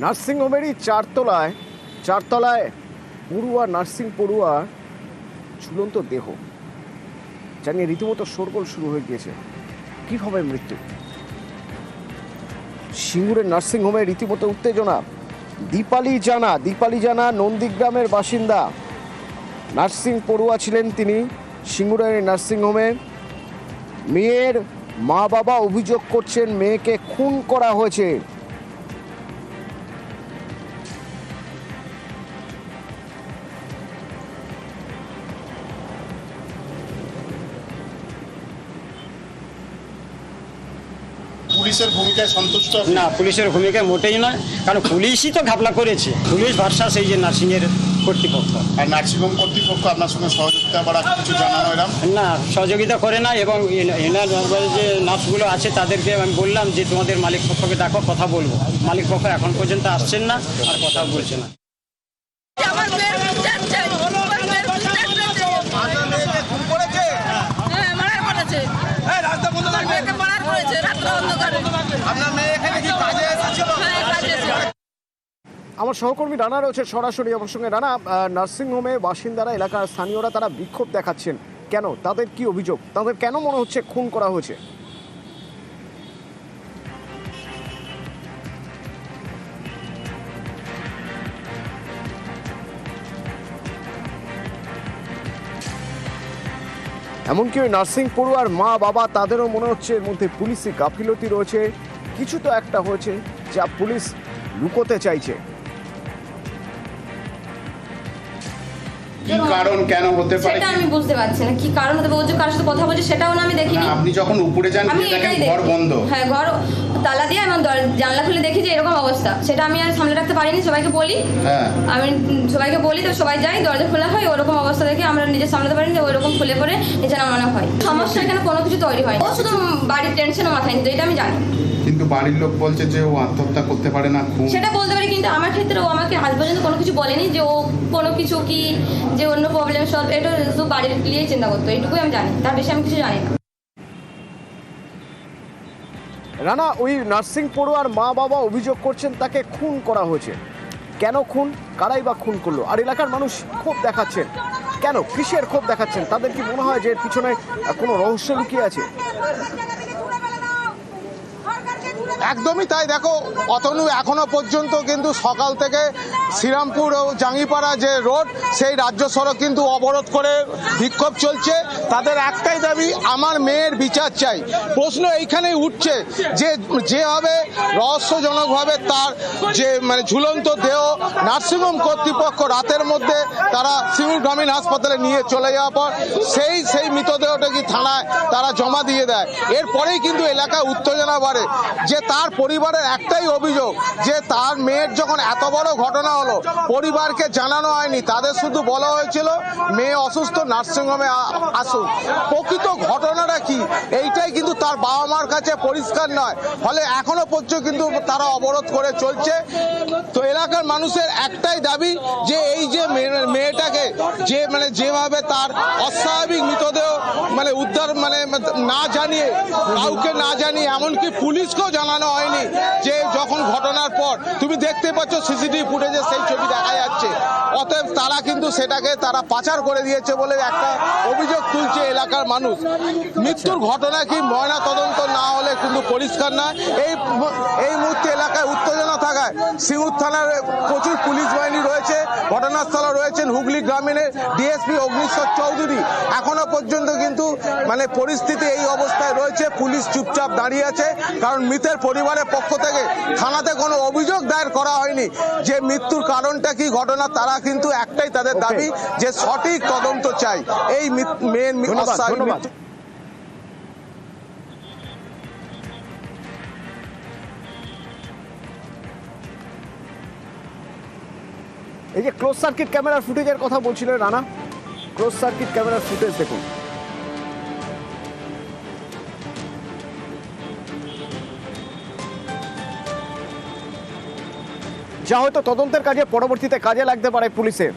নার্সিংহোমেরই চারতলায় চারতলায় পড়ুয়া নার্সিং পড়ুয়া ঝুলন্ত দেহ। জানিয়ে রীতিমতো শোরগোল শুরু হয়ে গিয়েছে। কীভাবে মৃত্যু? সিঙ্গুরের নার্সিংহোমে রীতিমতো উত্তেজনা। দীপালি জানা দীপালি জানা, নন্দীগ্রামের বাসিন্দা। নার্সিং পড়ুয়া ছিলেন তিনি সিঙ্গুরের নার্সিংহোমে। মেয়ের মা বাবা অভিযোগ করছেন, মেয়েকে খুন করা হয়েছে। পুলিশের ভূমিকায় সন্তুষ্ট না পুলিশের ভূমিকা মোটেই নয় কারণ পুলিশই তো ঘাপলা করেছে। পুলিশ ভার্সা সেই যে নার্সিংয়ের কর্তৃপক্ষ। আর নার্সিংহোম কর্তৃপক্ষ আপনার সঙ্গে সহযোগিতা বা কিছু জানানো এরম? না সহযোগিতা করে না এবং এন- এনার যে নার্সগুলো আছে তাদেরকে আমি বললাম যে তোমাদের মালিক পক্ষকে দেখো কথা বলব। মালিক পক্ষ এখন পর্যন্ত আসছেন না আর কথা বলছে না আমার মেয়ের বিচার চাই আমার মেয়ের বিচার চাই হ্যাঁ মারার করেছে আমার মেয়েকে মারার করেছে রাত্র অন্ধকারে হ্যাঁ কাজে এসেছে। আমার সহকর্মী রানা রয়েছে সরাসরি, আমার সঙ্গে রানা নার্সিংহোমে বাসিন্দারা, এলাকার স্থানীয়রা তারা বিক্ষোভ দেখাচ্ছেন। কেন? তাদের কি অভিযোগ? তাদের কেন মনে হচ্ছে খুন করা হয়েছে? এমনকি ওই নার্সিং পড়ুয়ার মা, বাবা, তাদেরও মনে হচ্ছে এর মধ্যে পুলিশি গাফিলতি রয়েছে। কিছু তো একটা হয়েছে যা পুলিশ লুকোতে চাইছে। কি কারণ কেন হতে পারে? সেটা আমি বুঝতে পারছি না। কি কারণ হতে পারে? ও যে কারোর সাথে কথা বলছে সেটাও না আমি দেখিনি। আপনি যখন উপরে যান আমি দেখেন এটাই ঘর বন্ধ। হ্যাঁ ঘর তালা দিয়ে দর- জানলা খুলে দেখি যে এরকম অবস্থা। সেটা আমি আর সামলে রাখতে পারিনি সবাইকে বলি। হ্যাঁ। আমি সবাইকে বলি তো সবাই যাই দরজা খোলা হয় ওরকম অবস্থা দেখে আমরা নিজে সামলাতে পারিনি যে ওরকম খুলে পড়ে নিচে নামানো হয়। সমস্যা এখানে কোনো কিছু তৈরি হয় ও শুধু বাড়ির টেনশনে মাথায় নিত এটা আমি জানি। কিন্তু বাড়ির লোক বলছে যে ও আত্মহত্যা করতে পারে না খুন। সেটা বলতে পারি কিন্তু আমার ক্ষেত্রে ও আমাকে আজ পর্যন্ত কোনো কিছু বলেনি যে ও কোনো কিছু কি যে অন্য প্রবলেম সলভ এটা শুধু বাড়ির নিয়েই চিন্তা করতো এইটুকুই আমি জানি তার বেশি আমি কিছু জানি না। রানা ওই নার্সিং পড়ুয়ার মা বাবা অভিযোগ করছেন তাকে খুন করা হয়েছে। কেন খুন? কারাই বা খুন করল? আর এলাকার মানুষ ক্ষোভ দেখাচ্ছেন। কেন? কিসের ক্ষোভ দেখাচ্ছেন? তাদের কি মনে হয় যে এর পিছনে কোনো রহস্য লুকিয়ে আছে? একদমই তাই। দেখো অতনু এখনও পর্যন্ত কিন্তু সকাল থেকে শ্রীরামপুর ও জাঙ্গিপাড়া যে রোড, সেই রাজ্য সড়ক কিন্তু অবরোধ করে বিক্ষোভ চলছে। তাদের একটাই দাবি, আমার মেয়ের বিচার চাই। প্রশ্ন এইখানেই উঠছে যে যেভাবে রহস্যজনকভাবে তার যে মানে ঝুলন্ত দেহ নার্সিংহোম কর্তৃপক্ষ রাতের মধ্যে তারা সিঙ্গুর গ্রামীণ হাসপাতালে নিয়ে চলে যাওয়ার পর সেই সেই মৃতদেহটা কি থানায় তারা জমা দিয়ে দেয়? এরপরেই কিন্তু এলাকায় উত্তেজনা বাড়ে যে তার পরিবারের একটাই অভিযোগ যে তার মেয়ের যখন এত বড় ঘটনা হলো। পরিবারকে জানানো হয়নি, তাদের শুধু বলা হয়েছিল, মেয়ে অসুস্থ, নার্সিংহোমে আ- আসুক। প্রকৃত ঘটনাটা কি? এইটাই কিন্তু তার বাবা মার কাছে পরিষ্কার নয়। ফলে এখনও পর্যন্ত কিন্তু তারা অবরোধ করে চলছে। তো এলাকার মানুষের একটাই দাবি যে এই যে মেয়ে- মেয়েটাকে যে মানে যেভাবে তার অস্বাভাবিক মৃতদেহ মানে উদ্ধার মানে না জানিয়ে, কাউকে না জানিয়ে, এমনকি পুলিশকেও জানানো হয়নি দেখতে পাচ্ছ সিসিটিভি ফুটেজে সেই ছবি দেখা যাচ্ছে। অতএব তারা কিন্তু সেটাকে তারা পাচার করে দিয়েছে বলে একটা অভিযোগ তুলছে এলাকার মানুষ। মৃত্যুর ঘটনা কি ময়না তদন্ত না হলে কিন্তু পরিষ্কার না এই এই মুহূর্তে এলাকায় থাকায় সিঙ্গুর থানার প্রচুর পুলিশ বাহিনী রয়েছে ঘটনাস্থলে রয়েছেন হুগলি গ্রামীণের ডিএসপি অগ্নিশ্বর চৌধুরী। এখনও পর্যন্ত কিন্তু মানে পরিস্থিতি এই অবস্থায় রয়েছে পুলিশ চুপচাপ দাঁড়িয়ে আছে কারণ মৃতের পরিবারের পক্ষ থেকে থানাতে কোনো অভিযোগ দায়ের করা হয়নি। যে মৃত্যুর কারণটা কি ঘটনা তারা কিন্তু একটাই তাদের দাবি যে সঠিক তদন্ত চাই। এই মেয়ের এই যে ক্লোজ সার্কিট ক্যামেরার ফুটেজের কথা বলছিলেন রানা ক্লোজ সার্কিট ক্যামেরার ফুটেজ দেখুন। যা হয়তো তদন্তের কাজে, পরবর্তীতে কাজে লাগতে পারে পুলিশের।